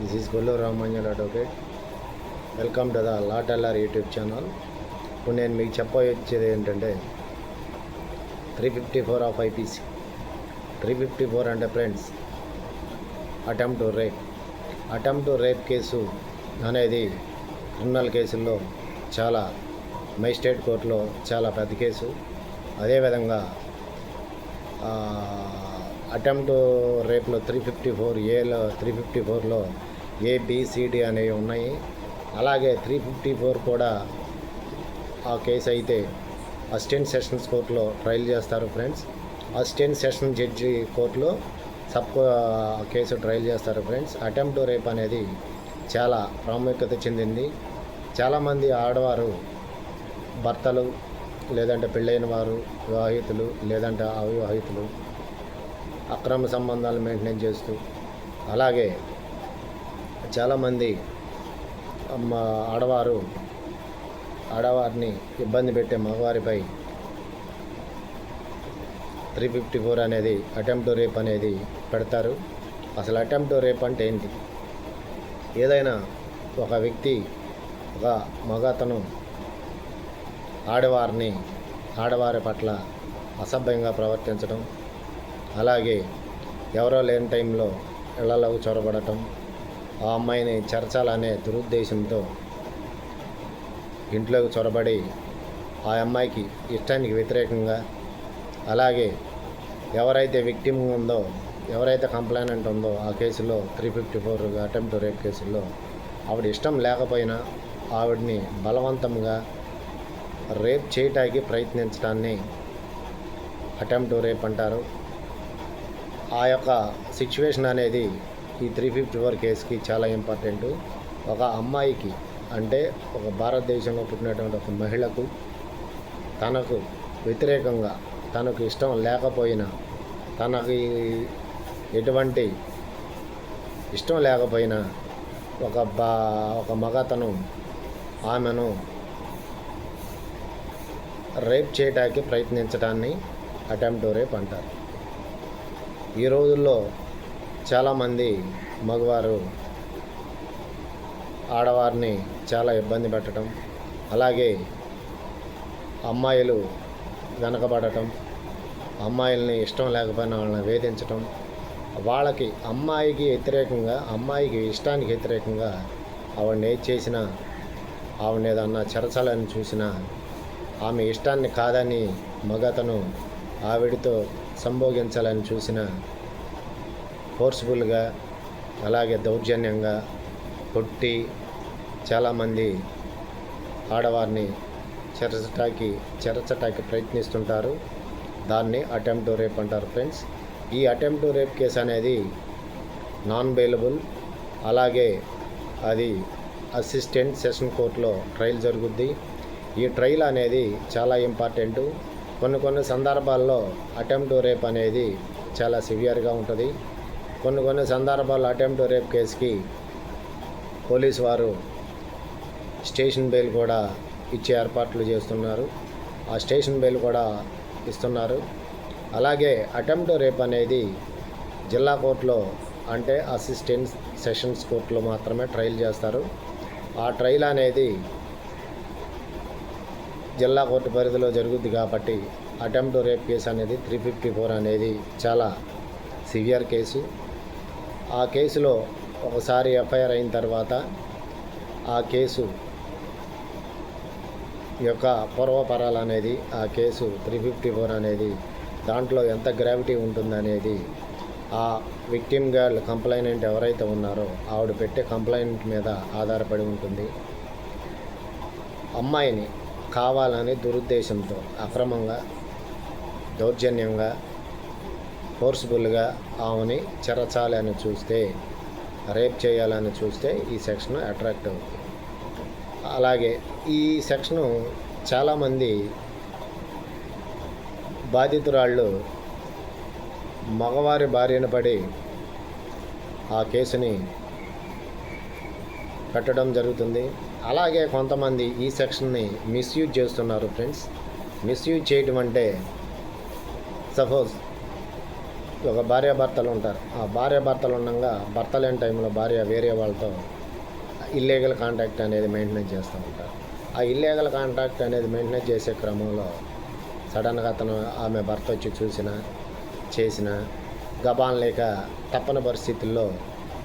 This is Kolluru Ramanjan advocate welcome to the lot LR YouTube channel ఇప్పుడు నేను మీకు చెప్పవచ్చేది ఏంటంటే three fifty four of IPC three fifty four అంటే friends attempt to rape attempt to rape case అనేది criminal కేసుల్లో చాలా magistrate కోర్టులో చాలా పెద్ద కేసు. అదేవిధంగా అటెంప్ట్ రేపులో త్రీ ఫిఫ్టీ ఫోర్ ఏలో త్రీ ఫిఫ్టీ ఫోర్లో ఏబిసిడి అనేవి ఉన్నాయి. అలాగే త్రీ ఫిఫ్టీ ఫోర్ కూడా ఆ కేసు అయితే అసిస్టెంట్ సెషన్స్ కోర్టులో ట్రయల్ చేస్తారు ఫ్రెండ్స్. అసిస్టెంట్ సెషన్ జడ్జి కోర్టులో సబ్ కేసు ట్రయల్ చేస్తారు ఫ్రెండ్స్. అటెంప్ట్ రేప్ అనేది చాలా ప్రాముఖ్యత చెందింది. చాలామంది ఆడవారు భర్తలు లేదంటే పెళ్ళైన వారు వివాహితులు లేదంటే అవివాహితులు అక్రమ సంబంధాలు మెయింటైన్ చేస్తూ అలాగే చాలామంది మా ఆడవారు ఆడవారిని ఇబ్బంది పెట్టే మగవారిపై త్రీ ఫిఫ్టీ ఫోర్ అనేది అటెంప్ట్ రేప్ అనేది పెడతారు. అసలు అటెంప్ట్ రేప్ అంటే ఏంటి? ఏదైనా ఒక వ్యక్తి ఒక మగతను ఆడవారిని ఆడవారి పట్ల అసభ్యంగా ప్రవర్తించడం అలాగే ఎవరో లేని టైంలో ఇళ్ళలోకి చొరబడటం ఆ అమ్మాయిని చేర్చాలనే దురుద్దేశంతో ఇంట్లోకి చొరబడి ఆ అమ్మాయికి ఇష్టానికి వ్యతిరేకంగా అలాగే ఎవరైతే విక్టిమ్ ఉందో ఎవరైతే కంప్లైనెంట్ ఉందో ఆ కేసులో three fifty four attempt rape కేసులో ఆవిడ ఇష్టం లేకపోయినా ఆవిడని బలవంతంగా రేప్ చేయటానికి ప్రయత్నించడాన్ని అటెంప్ట్ రేప్ అంటారు. ఆ యొక్క సిచ్యువేషన్ అనేది ఈ త్రీ ఫిఫ్టీ ఫోర్ కేసుకి చాలా ఇంపార్టెంట్ ఒక అమ్మాయికి అంటే ఒక భారతదేశంలో పుట్టినటువంటి ఒక మహిళకు తనకు వ్యతిరేకంగా తనకు ఇష్టం లేకపోయినా తనకి ఎటువంటి ఇష్టం లేకపోయినా ఒక బా ఒక మగతను ఆమెను రేప్ చేయడానికి ప్రయత్నించడాన్ని అటెంప్ట్ రేప్ అంటారు. ఈ రోజుల్లో చాలామంది మగవారు ఆడవారిని చాలా ఇబ్బంది పెట్టడం అలాగే అమ్మాయిలు వెనకబడటం అమ్మాయిల్ని ఇష్టం లేకపోయినా వాళ్ళని వేధించటం వాళ్ళకి అమ్మాయికి వ్యతిరేకంగా అమ్మాయికి ఇష్టానికి వ్యతిరేకంగా ఆవిడని ఏది చేసినా ఆవిడ ఏదన్నా చెరచాలని చూసినా ఆమె ఇష్టాన్ని కాదని మగతను ఆవిడతో సంభోగించాలని చూసిన ఫోర్స్ఫుల్గా అలాగే దౌర్జన్యంగా కొట్టి చాలామంది ఆడవారిని చెరచటాకి చెరచటాకి ప్రయత్నిస్తుంటారు. దాన్ని అటెంప్ట్ రేప్ అంటారు ఫ్రెండ్స్ ఈ అటెంప్ట్ రేప్ కేసు అనేది నాన్ బెయిలబుల్ అలాగే అది అసిస్టెంట్ సెషన్ కోర్టులో ట్రయల్ జరుగుద్ది. ఈ ట్రయల్ అనేది చాలా ఇంపార్టెంట్ కొన్ని కొన్ని సందర్భాల్లో అటెంప్ట్ రేప్ అనేది చాలా సివియర్గా ఉంటుంది. కొన్ని కొన్ని సందర్భాల్లో అటెంప్ట్ రేప్ కేసుకి పోలీస్ వారు స్టేషన్ బెయిల్ కూడా ఇచ్చే ఏర్పాట్లు చేస్తున్నారు. ఆ స్టేషన్ బెయిల్ కూడా ఇస్తున్నారు. అలాగే అటెంప్ట్ రేప్ అనేది జిల్లా కోర్టులో అంటే అసిస్టెంట్ సెషన్స్ కోర్టులో మాత్రమే ట్రయల్ చేస్తారు. ఆ ట్రయల్ అనేది జిల్లా కోర్టు పరిధిలో జరుగుద్ది కాబట్టి అటెంప్ట్ రేప్ కేసు అనేది త్రీ ఫిఫ్టీ ఫోర్ అనేది చాలా సివియర్ కేసు. ఆ కేసులో ఒకసారి ఎఫ్ఐఆర్ అయిన తర్వాత ఆ కేసు యొక్క పూర్వపరాలు అనేది ఆ కేసు త్రీ ఫిఫ్టీ ఫోర్ అనేది దాంట్లో ఎంత గ్రావిటీ ఉంటుందనేది ఆ విక్టిమ్ గర్ల్ కంప్లైనెంట్ ఎవరైతే ఉన్నారో ఆవిడ పెట్టే కంప్లైంట్ మీద ఆధారపడి ఉంటుంది. అమ్మాయిని కావాలని దురుద్దేశంతో అక్రమంగా దౌర్జన్యంగా ఫోర్స్ఫుల్గా ఆమెని చెరచాలని చూస్తే రేప్ చేయాలని చూస్తే ఈ సెక్షన్ అట్రాక్ట్ అవుతుంది. అలాగే ఈ సెక్షను చాలామంది బాధితురాళ్ళు మగవారి భార్యను పడి ఆ కేసుని పెట్టడం జరుగుతుంది. అలాగే కొంతమంది ఈ సెక్షన్ని మిస్యూజ్ చేస్తున్నారు ఫ్రెండ్స్. మిస్యూజ్ చేయటం అంటే సపోజ్ ఒక భార్యాభర్తలు ఉంటారు. ఆ భార్యాభర్తలు ఉండగా భర్త లేని టైంలో భార్య వేరే వాళ్ళతో ఇల్లీగల్ కాంటాక్ట్ అనేది మెయింటైన్ చేస్తూ ఉంటారు. ఆ ఇల్లీగల్ కాంటాక్ట్ అనేది మెయింటైన్ చేసే క్రమంలో సడన్గా అతను ఆమె భర్త వచ్చి చూసిన చేసిన గబాన్ లేక తప్పని పరిస్థితుల్లో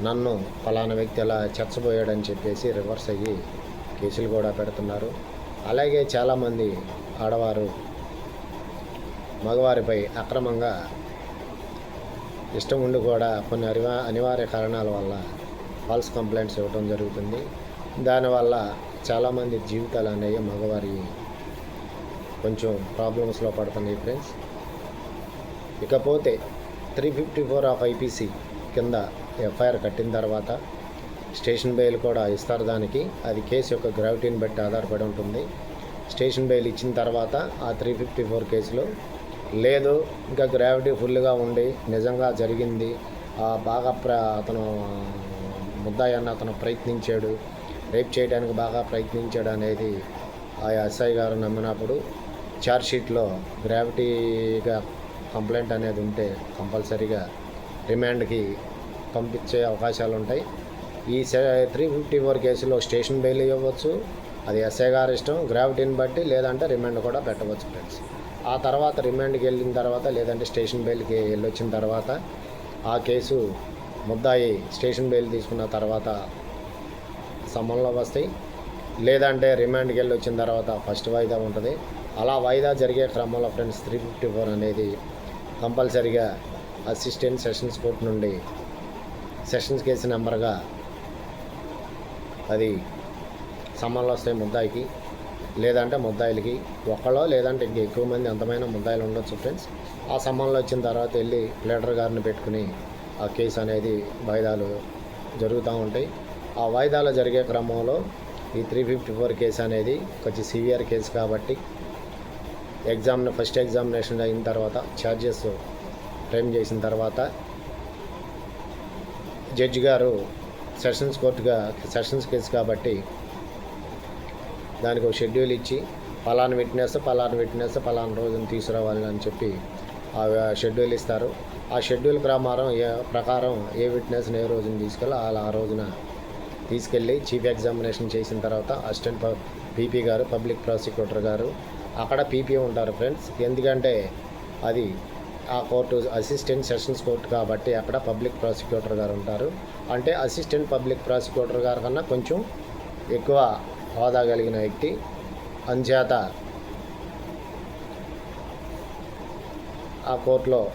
నన్ను ఫలానా వ్యక్తి అలా చచ్చబోయాడని చెప్పేసి రివర్స్ అయ్యి కేసులు కూడా పెడుతున్నారు. అలాగే చాలామంది ఆడవారు మగవారిపై అక్రమంగా ఇష్టం ఉండి కూడా కొన్ని అనివా అనివార్య కారణాల వల్ల ఫాల్స్ కంప్లైంట్స్ ఇవ్వడం జరుగుతుంది. దానివల్ల చాలామంది జీవితాలు అనేవి మగవారి కొంచెం ప్రాబ్లమ్స్లో పడుతున్నాయి ఫ్రెండ్స్. ఇకపోతే three fifty four of IPC కింద ఎఫ్ఐఆర్ కట్టిన తర్వాత స్టేషన్ బెయిల్ కూడా ఇస్తారు దానికి. అది కేసు యొక్క గ్రావిటీని బట్టి ఆధారపడి ఉంటుంది. స్టేషన్ బెయిల్ ఇచ్చిన తర్వాత ఆ త్రీ ఫిఫ్టీ ఫోర్ కేసులో లేదు ఇంకా గ్రావిటీ ఫుల్గా ఉండి నిజంగా జరిగింది. బాగా ప్ర అతను ముద్దాయన్న అతను ప్రయత్నించాడు. రేప్ చేయడానికి బాగా ప్రయత్నించాడు అనేది ఆ ఎస్ఐ గారు నమ్మినప్పుడు చార్జ్షీట్లో గ్రావిటీగా కంప్లైంట్ అనేది ఉంటే కంపల్సరీగా రిమాండ్కి పంపించే అవకాశాలు ఉంటాయి ఈ త్రీ ఫిఫ్టీ ఫోర్ కేసులో స్టేషన్ బెయిల్ ఇవ్వచ్చు అది ఎస్ఐ గారి ఇష్టం. గ్రావిటీని బట్టి లేదంటే రిమాండ్ కూడా పెట్టవచ్చు ఫ్రెండ్స్. ఆ తర్వాత రిమాండ్కి వెళ్ళిన తర్వాత లేదంటే స్టేషన్ బెయిల్కి వెళ్ళొచ్చిన తర్వాత ఆ కేసు ముద్దాయి స్టేషన్ బెయిల్ తీసుకున్న తర్వాత సమన్లో వస్తాయి. లేదంటే రిమాండ్కి వెళ్ళి వచ్చిన తర్వాత ఫస్ట్ వాయిదా ఉంటుంది. అలా వాయిదా జరిగే క్రమంలో ఫ్రెండ్స్ త్రీ ఫిఫ్టీ ఫోర్ అనేది కంపల్సరిగా అసిస్టెంట్ సెషన్స్ కోర్టు నుండి సెషన్స్ కేసు నెంబర్గా అది సమ్మన్లు వస్తాయి ముద్దాయికి. లేదంటే ముద్దాయిలకి ఒకళ్ళో లేదంటే ఇంక ఎక్కువ మంది అంతమైన ముద్దాయిలు ఉండొచ్చు ఫ్రెండ్స్. ఆ సమ్మర్లో వచ్చిన తర్వాత వెళ్ళి లీడర్ గారిని పెట్టుకుని ఆ కేసు అనేది వాయిదాలు జరుగుతూ ఉంటాయి. ఆ వాయిదాలు జరిగే క్రమంలో ఈ త్రీ ఫిఫ్టీ ఫోర్ కేసు అనేది కొంచెం సివియర్ కేసు కాబట్టి ఎగ్జామ్ ఫస్ట్ ఎగ్జామినేషన్ అయిన తర్వాత ఛార్జెస్ ఫ్రేమ్ చేసిన తర్వాత జడ్జి గారు సెషన్స్ కోర్టుగా సెషన్స్ కేసు కాబట్టి దానికి ఒక షెడ్యూల్ ఇచ్చి పలానా విట్నెస్ పలానా విట్నెస్ పలానా రోజున తీసుకురావాలి అని చెప్పి ఆ షెడ్యూల్ ఇస్తారు. ఆ షెడ్యూల్ ప్రకారం ఏ ప్రకారం ఏ విట్నెస్ని ఏ రోజున తీసుకెళ్ళి అలా ఆ రోజున తీసుకెళ్ళి చీఫ్ ఎగ్జామినేషన్ చేసిన తర్వాత అసిస్టెంట్ పీపీ గారు పబ్లిక్ ప్రాసిక్యూటర్ గారు అక్కడ పీపీ ఉంటారు ఫ్రెండ్స్. ఎందుకంటే అది ఆ కోర్టు అసిస్టెంట్ సెషన్స్ కోర్టు కాబట్టి అక్కడ పబ్లిక్ ప్రాసిక్యూటర్ గారు ఉంటారు. అంటే అసిస్టెంట్ పబ్లిక్ ప్రాసిక్యూటర్ గారి కన్నా కొంచెం ఎక్కువ హోదా కలిగిన వ్యక్తి. అంచేత ఆ కోర్టులో